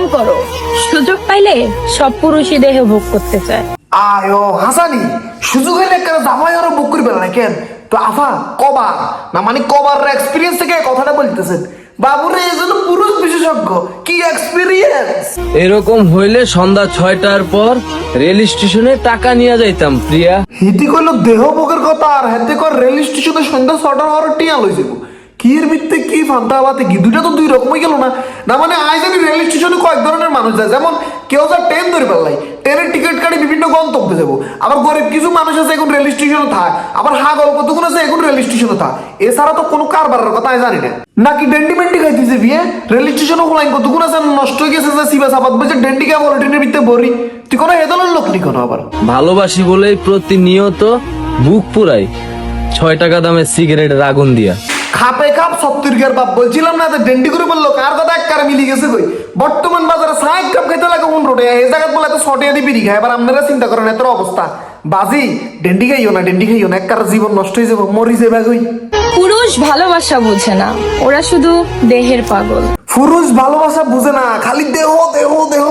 কম করো। সুযোগ পাইলে সব পুরুষই দেহ ভোগ করতে চায়। আয়ো হাসানি সুযোগ হইলে একটা জামাই আরও বুক করবে না কেন তো আফা কবার না মানে কবার এক্সপিরিয়েন্স থেকে কথাটা বলতেছেন বাবুরে এই জন্য পুরুষ বিশেষজ্ঞ কি এক্সপিরিয়েন্স এরকম হইলে সন্ধ্যা ছয়টার পর রেল স্টেশনে টাকা নিয়ে যাইতাম প্রিয়া। হিতি কইলো দেহ ভোগের কথা আর হাতে কর রেল স্টেশনে সন্ধ্যা ছটা হওয়ার টিয়া লইছে কির ভিত্তে কি ফান্তা বাতে কি দুইটা তো দুই রকমই গেল না। না মানে আজ আমি রেল স্টেশনে কয়েক ধরনের মানুষ যায়। যেমন কেউ যা ট্রেন ধরে পারলাই ট্রেনের টিকিট কাটি বিভিন্ন গন্তব্যে যাব। আবার গরিব কিছু মানুষ আছে এখন রেল স্টেশনে থাক। আবার হা গল্প কতগুলো আছে এখন রেল স্টেশনে থাক। এছাড়া তো কোনো কারবারের কথা আমি জানি না। নাকি ডেন্ডি মেন্ডি খাইতেছে বিয়ে? রেল স্টেশনে খোলাই কতগুলো আছে? নষ্ট হয়ে গেছে যে সিবা সাবাদ বলছে ডেন্ডি কে বলে ট্রেনের ভিতরে বরি তুই কোনো হেদলের লোক নি কোনো আবার? ভালোবাসি বলেই প্রতিনিয়ত বুক পুরাই। ছয় টাকা দামের সিগারেটের আগুন দিয়া। খাপে খাপ সত্তর গের বাপ বলছিলাম না ডেন্ডি করে বলল কার কথা এক কার মিলি গেছে কই? বর্তমান বাজারে সাইড কাপ খেতে লাগে কোন রোডে? এই জায়গা বলে এত শর্টে দিয়ে বিড়ি খায় এবার আপনারা চিন্তা করেন এত অবস্থা। বাজি ডেন্ডি খাইও না ডেন্ডি খাইও না এক কার জীবন নষ্ট হয়ে যাব মরি যাবে কই? পুরুষ ভালোবাসা বোঝে না ওরা শুধু দেহের পাগল। পুরুষ ভালোবাসা বুঝে না খালি দেহ দেহ দেহ।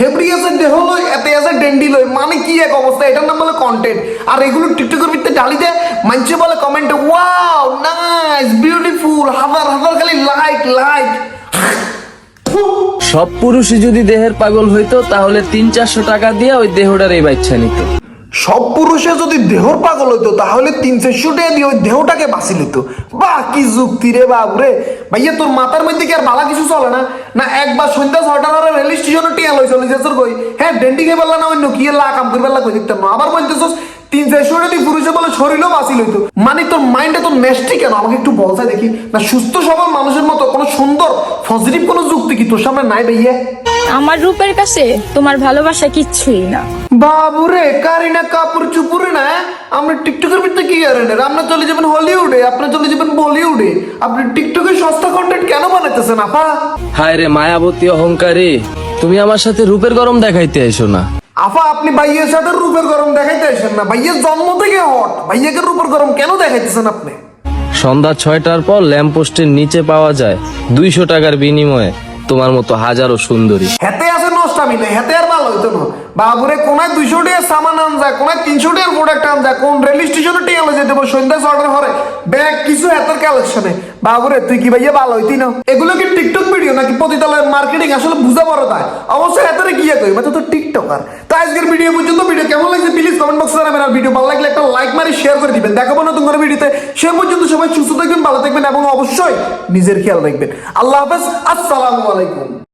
হেবড়ি আছে দেহ লই এতে আছে ডেন্ডি লই মানে কি এক অবস্থা? এটার নাম বলে কন্টেন্ট আর এগুলো টিকটকের ভিতরে ডালি দেয় মানছে বলে কমেন্টে ওয়াও নাইস বিউটিফুল হাজার হাজার খালি সব পুরুষই যদি দেহের পাগল হইতো, তাহলে তিন চারশো টাকা দিয়ে ওই দেহটার এই বাচ্চা নিত। সব পুরুষে যদি দেহর পাগল হইতো, তাহলে তিন চারশো টাকা দিয়ে ওই দেহটাকে বাঁচি লিত বাহ, কি যুক্তি রে বাবু রে ভাইয়া, তোর মাথার মধ্যে কি আর বালা কিছু চলে না? না, একবার সন্ধ্যা ছটার পরে রেল স্টেশনে টিয়া লই চলে যাচ্ছে কই? হ্যাঁ ডেন্ডি খেয়ে বললা না অন্য কি লা কাম করে বেলা কই দেখতাম না আবার বলতেছস তিন চারশো টাকা দিয়ে পুরুষে বলে শরীরও বাঁচি লইতো। মানে তোর মাইন্ডে তোর নেস্টি কেন? আমাকে একটু বলছা দেখি। না, সুস্থ সবল মানুষের মতো কোনো সুন্দর পজিটিভ কোনো যুক্তি কি তোর সামনে নাই ভাইয়া? আমার রূপের কাছে তোমার ভালোবাসা কিচ্ছুই না। বাবুরে কারিনা কাপুর চুপুরে না আমরা টিকটকের ভিতরে কি করেন আপনার চলে যাবেন হলিউডে আপনার চলে যাবেন বলিউডে আপনি টিকটকে সস্তা কন্টেন্ট কেন বানাইতেছেন আপা? হায় রে মায়াবতী অহংকারী তুমি আমার সাথে রূপের গরম দেখাইতে এসো না। আফা আপনি ভাইয়ের সাথে রূপের গরম দেখাইতে আসেন না। ভাইয়ের জন্ম থেকে হট। ভাইয়াকে রূপের গরম কেন দেখাইতেছেন আপনি? সন্ধ্যা ছয়টার পর ল্যাম্পপোস্টের নিচে পাওয়া যায় দুইশো টাকার বিনিময়ে। তোমার মতো হাজারো সুন্দরী। হেতে আছে নষ্টামি নেই হেতে আর ভালো হইতো না। বাবুরে কোনায় দুইশো টাকার সামান আন যায়, কোনায় তিনশো টাকার প্রোডাক্ট আন যায়, কোন রেল স্টেশনে টিকে যেতে দেবো, সন্ধ্যা ছটার ঘরে। ব্যাগ, কিছু হেতের কালেকশনে বাবুরে, তুই কি ভাইয়া ভালো হইতি না? এগুলো কি টিকটক ভিডিও নাকি পতিতালয়ের মার্কেটিং আসলে বুঝা বড় তাই অবশ্যই হেতারে গিয়ে কই? মানে তো টিকটকার তো আজকের ভিডিও পর্যন্ত কমেন্ট বক্সে জানাবেন আর ভিডিও ভালো লাগলে একটা লাইক মারি শেয়ার করে দিবেন। দেখাবো নতুন করে ভিডিওতে সে পর্যন্ত সবাই সুস্থ থাকবেন, ভালো থাকবেন এবং অবশ্যই নিজের খেয়াল রাখবেন। আল্লাহ হাফেজ, আসসালামু আলাইকুম।